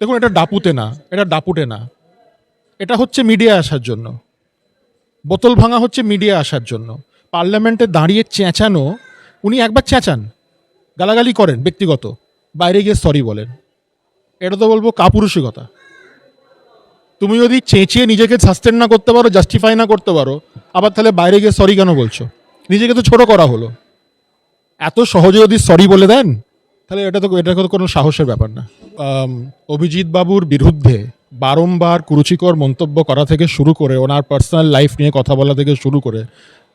দেখুন, এটা ডাপুতে না, এটা ডাপুটে না। এটা হচ্ছে মিডিয়া আসার জন্য। বোতল ভাঙা হচ্ছে মিডিয়া আসার জন্য। পার্লামেন্টে দাঁড়িয়ে চেঁচানো, উনি একবার চেঁচান, গালাগালি করেন ব্যক্তিগত, বাইরে গিয়ে সরি বলেন। এটা তো বলব কাপুরুষিকতা। তুমি যদি চেঁচিয়ে নিজেকে সাস্টেন না করতে পারো জাস্টিফাই না করতে পারো, আবার তাহলে বাইরে গিয়ে সরি কেন বলছো? নিজেকে তো ছোট করা হলো। এত সহজে যদি সরি বলে দেন তাহলে এটা তো এটা কোনো সাহসের ব্যাপার না। অভিজিৎ বাবুর বিরুদ্ধে বারংবার কুরুচিকর মন্তব্য করা থেকে শুরু করে ওনার পার্সোনাল লাইফ নিয়ে কথা বলা থেকে শুরু করে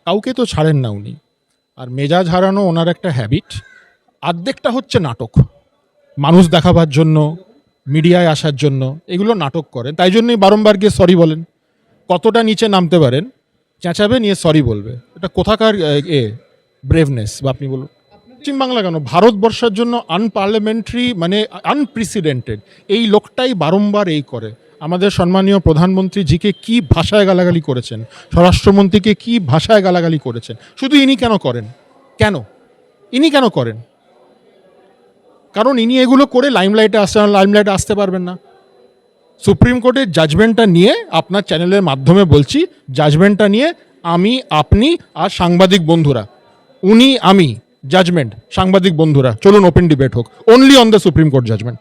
কাউকে তো ছাড়েন না উনি। আর মেজাজ হারানো ওনার একটা হ্যাবিট আর্ধেকটা হচ্ছে নাটক। মানুষ দেখাবার জন্য, মিডিয়ায় আসার জন্য এগুলো নাটক করেন। তাই জন্যই বারংবার গিয়ে সরি বলেন। কতটা নিচে নামতে পারেন, চেঁচাবে নিয়ে সরি বলবে। এটা কোথাকার, এ ব্রেভনেস বা আপনি বলুন। পশ্চিমবাংলা কেন? ভারতবর্ষের জন্য আনপার্লামেন্টারি মানে আনপ্রেসিডেন্টেড এই লোকটাই বারংবার এই করে। আমাদের সম্মানীয় প্রধানমন্ত্রী জিকে কি ভাষায় গালাগালি করেছেন? স্বরাষ্ট্রমন্ত্রীকে কি ভাষায় গালাগালি করেছেন? শুধু ইনি কেন করেন? কেন? ইনি কেন করেন? কারণ ইনি এগুলো করে লাইমলাইটে আসতে লাইমলাইটে আসতে পারবেন না। সুপ্রিম কোর্টের জাজমেন্টটা নিয়ে আপনার চ্যানেলের মাধ্যমে বলছি, জাজমেন্টটা নিয়ে আমি, আপনি আর সাংবাদিক বন্ধুরা, উনি, আমি জাজমেন্ট সাংবাদিক বন্ধুরা, চলুন ওপেন ডিবেট হোক। Only on the supreme court judgment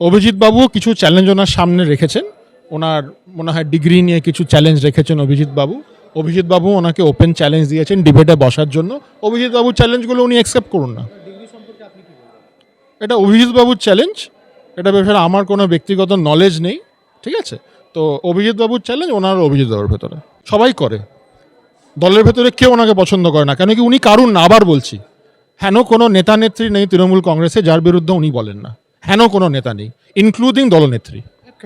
Abhijit babu কিছু চ্যালেঞ্জ ওনার সামনে রেখেছেন। ওনার মনে হয় ডিগ্রি নিয়ে কিছু চ্যালেঞ্জ রেখেছেন অভিজিৎ বাবু। অভিজিৎ বাবু ওনাকে ওপেন চ্যালেঞ্জ দিয়েছেন ডিবেটে বসার জন্য। অভিজিৎ বাবুর চ্যালেঞ্জগুলো উনি অ্যাকসেপ্ট করুন না। এটা অভিজিৎ বাবুর চ্যালেঞ্জ এটা ব্যাপারে আমার কোনো ব্যক্তিগত নলেজ নেই, ঠিক আছে? তো অভিজিৎ বাবুর চ্যালেঞ্জ ওনার অভিজিৎ বাবুর ভেতরে। সবাই করে। দলের ভেতরে কেউ ওনাকে পছন্দ করে না। কেন কি উনি কারুন না? আবার বলছি। হেন কোনো নেতা নেত্রী নেই তৃণমূল কংগ্রেসে যার বিরুদ্ধে উনি বলেন না। হেন কোনো নেতা নেই ইনক্লুডিং দলনেত্রী।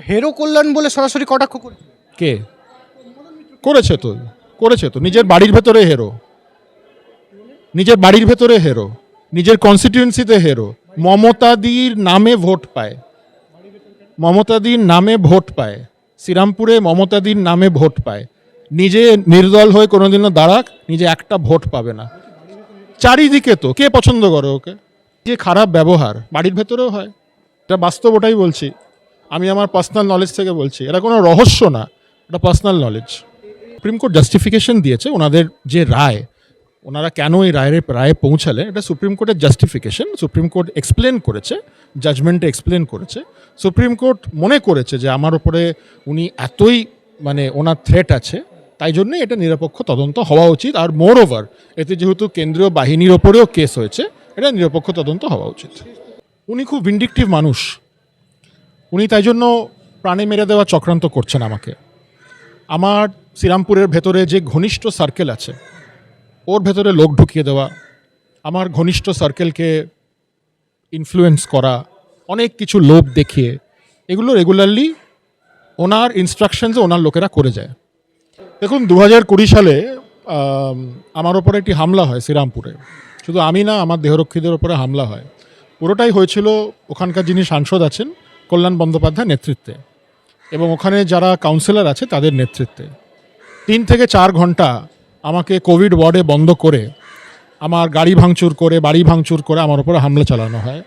হেরো কল্যাণ বলে সরাসরি কটাক্ষ করে? কে? করেছে তো করেছে তো। নিজের বাড়ির ভেতরে হেরো। নিজের বাড়ির ভেতরে হেরো। নিজের কনস্টিটিউয়েন্সিতে হেরো। মমতাদির নামে ভোট পায়। মমতাদির নামে ভোট পায়। শ্রীরামপুরে মমতাদির নামে ভোট পায়। নিজে নির্দল হয়ে কোনোদিনও দাঁড়াক নিজে একটা ভোট পাবে না। চারিদিকে তো, কে পছন্দ করে ওকে? যে খারাপ ব্যবহার, বাড়ির ভেতরেও হয়। এটা বাস্তব ওটাই বলছি। আমি আমার পার্সোনাল নলেজ থেকে বলছি। এটা কোনো রহস্য না, এটা personal knowledge supreme court justification দিয়েছে ওনাদের যে রায়, ওনারা কেন এই রায়ের রায়ে পৌঁছালে, এটা সুপ্রিম কোর্টের জাস্টিফিকেশন সুপ্রিম কোর্ট এক্সপ্লেন করেছে জাজমেন্টে এক্সপ্লেন করেছে। সুপ্রিম কোর্ট মনে করেছে যে আমার উপরে উনি এতই মানে ওনার থ্রেট আছে তাই জন্য এটা নিরপেক্ষ তদন্ত হওয়া উচিত। আর মোর ওভার এতে যেহেতু কেন্দ্রীয় বাহিনীর ওপরেও কেস হয়েছে, এটা নিরপেক্ষ তদন্ত হওয়া উচিত। উনি খুব ভিন্ডিকটিভ মানুষ। উনি তাই জন্য প্রাণে মেরে দেওয়া চক্রান্ত করছেন আমাকে। আমার শ্রীরামপুরের ভেতরে যে ঘনিষ্ঠ সার্কেল আছে, ওর ভেতরে লোক ঢুকিয়ে দেওয়া, আমার ঘনিষ্ঠ সার্কেলকে ইনফ্লুয়েন্স করা, অনেক কিছু লোভ দেখিয়ে, এগুলো রেগুলারলি ওনার ইনস্ট্রাকশনসে ওনার লোকেরা করে যায়। দেখুন দু হাজার কুড়ি সালে আমার ওপরে একটি হামলা হয় শ্রীরামপুরে। শুধু আমি না, আমার দেহরক্ষীদের ওপরে হামলা হয়। পুরোটাই হয়েছিল ওখানকার যিনি সাংসদ আছেন, কল্যাণ বন্দ্যোপাধ্যায় নেতৃত্বে। এবং ওখানে যারা কাউন্সিলর আছে, তাদের নেতৃত্বে। তিন থেকে চার ঘণ্টা আমাকে কোভিড ওয়ার্ডে বন্ধ করে, আমার গাড়ি ভাঙচুর করে, বাড়ি ভাঙচুর করে আমার উপরে হামলা চালানো হয়।